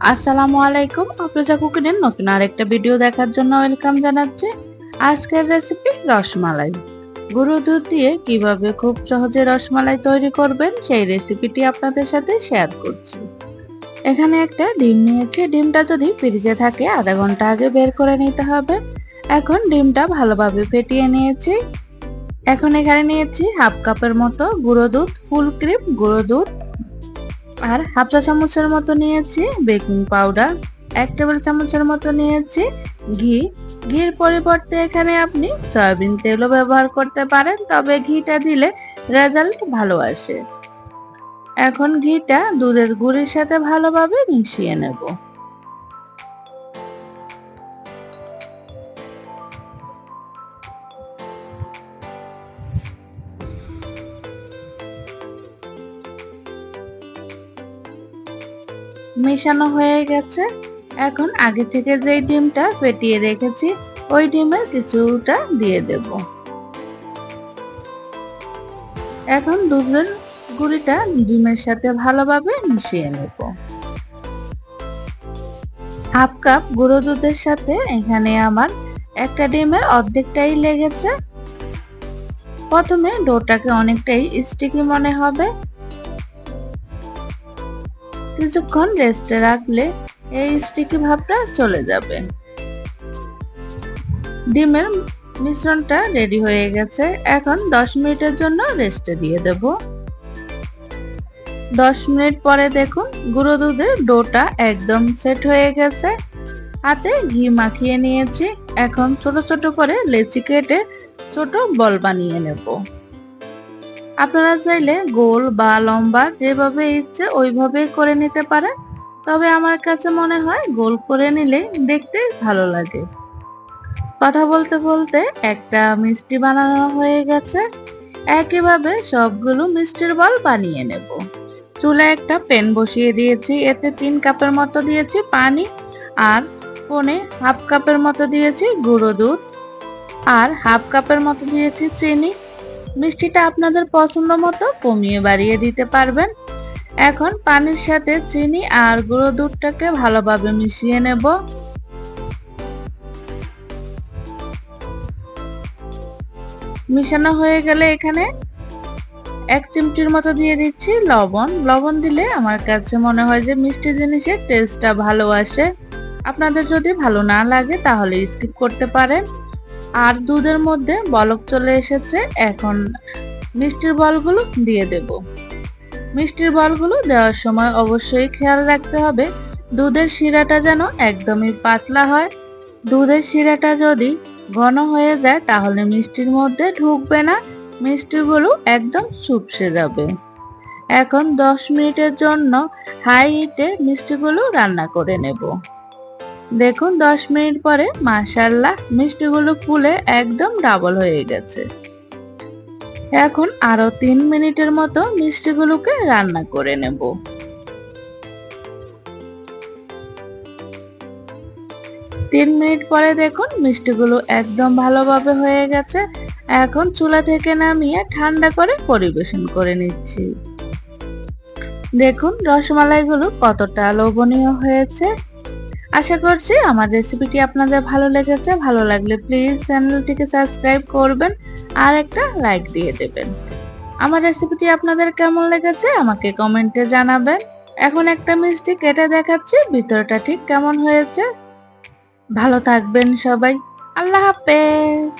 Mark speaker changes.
Speaker 1: আসসালামু আলাইকুম অপ্রজা কুকিনের নতুন আরেকটা ভিডিও দেখার জন্য ওয়েলকাম জানাচ্ছি। আজকের রেসিপি রসমালাই। গরু দুধ দিয়ে কীভাবে খুব সহজে রসমালাই তৈরি করবেন, সেই রেসিপিটি আপনাদের সাথে শেয়ার করছি। এখানে একটা ডিম নিয়েছি, ডিমটা যদি ফ্রিজে থাকে, আধা ঘণ্টা আগে বের করে নিতে হবে। এখন ডিমটা ভালোভাবে ফেটিয়ে নিয়েছি। এখন এখানে নিয়েছি হাফ কাপের মতো গুঁড়ো দুধ ফুল ক্রিম গুঁড়ো দুধ। আর হাফ চা চামচের মতো নিয়েছি বেকিং পাউডার, এক টেবিল চামচের মতো নিয়েছি ঘি। ঘির পরিবর্তে এখানে আপনি সয়াবিন তেলও ব্যবহার করতে পারেন, তবে ঘিটা দিলে রেজাল্ট ভালো আসে। এখন ঘিটা দুধের গুঁড়ির সাথে ভালোভাবে মিশিয়ে নেব। মেশানো হয়ে গেছে। এখন আগে থেকে যে ডিমটা ফেটিয়ে রেখেছি, ওই ডিমের কিছুটা দিয়ে দেব। এখন দুধের গুঁড়িটা ডিমের সাথে ভালোভাবে মিশিয়ে নেব। হাফ কাপ গুঁড়ো দুধের সাথে এখানে আমার একটা ডিমের অর্ধেকটাই লেগেছে। প্রথমে ডোটাকে অনেকটাই স্টিকি মনে হবে। কিছুক্ষণ রেস্টে রাখলে এই স্টিকি ভাবটা চলে যাবে। ডিমের মিশ্রণটা রেডি হয়ে গেছে। এখন 10 মিনিটের জন্য রেস্টে দিয়ে দেব। 10 মিনিট পরে দেখুন গুঁড়ো দুধের ডোটা একদম সেট হয়ে গেছে। হাতে ঘি মাখিয়ে নিয়েছি। এখন ছোট ছোট করে লেচি কেটে ছোট বল বানিয়ে নেব। আপনারা চাইলে গোল বা লম্বা যেভাবে ইচ্ছে ওইভাবেই করে নিতে পারেন। তবে আমার কাছে মনে হয় গোল করে নিলে দেখতে ভালো লাগে। কথা বলতে বলতে একটা মিষ্টি বানানো হয়ে গেছে। একইভাবে সবগুলো মিষ্টির বল বানিয়ে নেব। চুলে একটা প্যান বসিয়ে দিয়েছি, এতে তিন কাপের মতো দিয়েছি পানি আর পনে হাফ কাপের মতো দিয়েছি গুঁড়ো দুধ আর হাফ কাপের মতো দিয়েছি চিনি। মিষ্টিটা আপনাদের পছন্দ মতো কমিয়ে বাড়িয়ে দিতে পারবেন। এখন পানির সাথে চিনি আর গুঁড়ো দুধটাকে ভালোভাবে মিশিয়ে নেব। মিশানো হয়ে গেলে এখানে এক চিমটির মতো দিয়ে দিচ্ছি লবণ। লবণ দিলে আমার কাছে মনে হয় যে মিষ্টি জিনিসের টেস্টটা ভালো আসে। আপনাদের যদি ভালো না লাগে তাহলে স্কিপ করতে পারেন। আর দুধের মধ্যে বলক চলে এসেছে, এখন মিষ্টির বলগুলো দিয়ে দেব। মিষ্টির বলগুলো দেওয়ার সময় অবশ্যই খেয়াল রাখতে হবে, দুধের শিরাটা যেন একদমই পাতলা হয়। দুধের শিরাটা যদি ঘন হয়ে যায়, তাহলে মিষ্টির মধ্যে ঢুকবে না, মিষ্টিগুলো একদম শুপসে যাবে। এখন দশ মিনিটের জন্য হাই হিটে মিষ্টিগুলো রান্না করে নেব। দেখুন, দশ মিনিট পরে মাশাল্লাহ মিষ্টিগুলো ফুলে একদম ডাবল হয়ে গেছে। এখন আরও তিন মিনিটের মতো মিষ্টিগুলোকে রান্না করে নেব। তিন মিনিট পরে দেখুন, মিষ্টিগুলো একদম ভালোভাবে হয়ে গেছে। এখন চুলা থেকে নামিয়ে ঠান্ডা করে পরিবেশন করে নিচ্ছি। দেখুন, রসমালাইগুলো কতটা লোভনীয় হয়েছে। আশা করছি আমার রেসিপিটি আপনাদের ভালো লেগেছে। ভালো লাগলে প্লিজ চ্যানেলটিকে সাবস্ক্রাইব করবেন আর একটা লাইক দিয়ে দেবেন। আমার রেসিপিটি আপনাদের কেমন লেগেছে আমাকে কমেন্টে জানাবেন। এখন একটা মিষ্টি কেটে দেখাচ্ছি, ভিতরটা ঠিক কেমন হয়েছে। ভালো থাকবেন সবাই। আল্লাহ হাফেজ।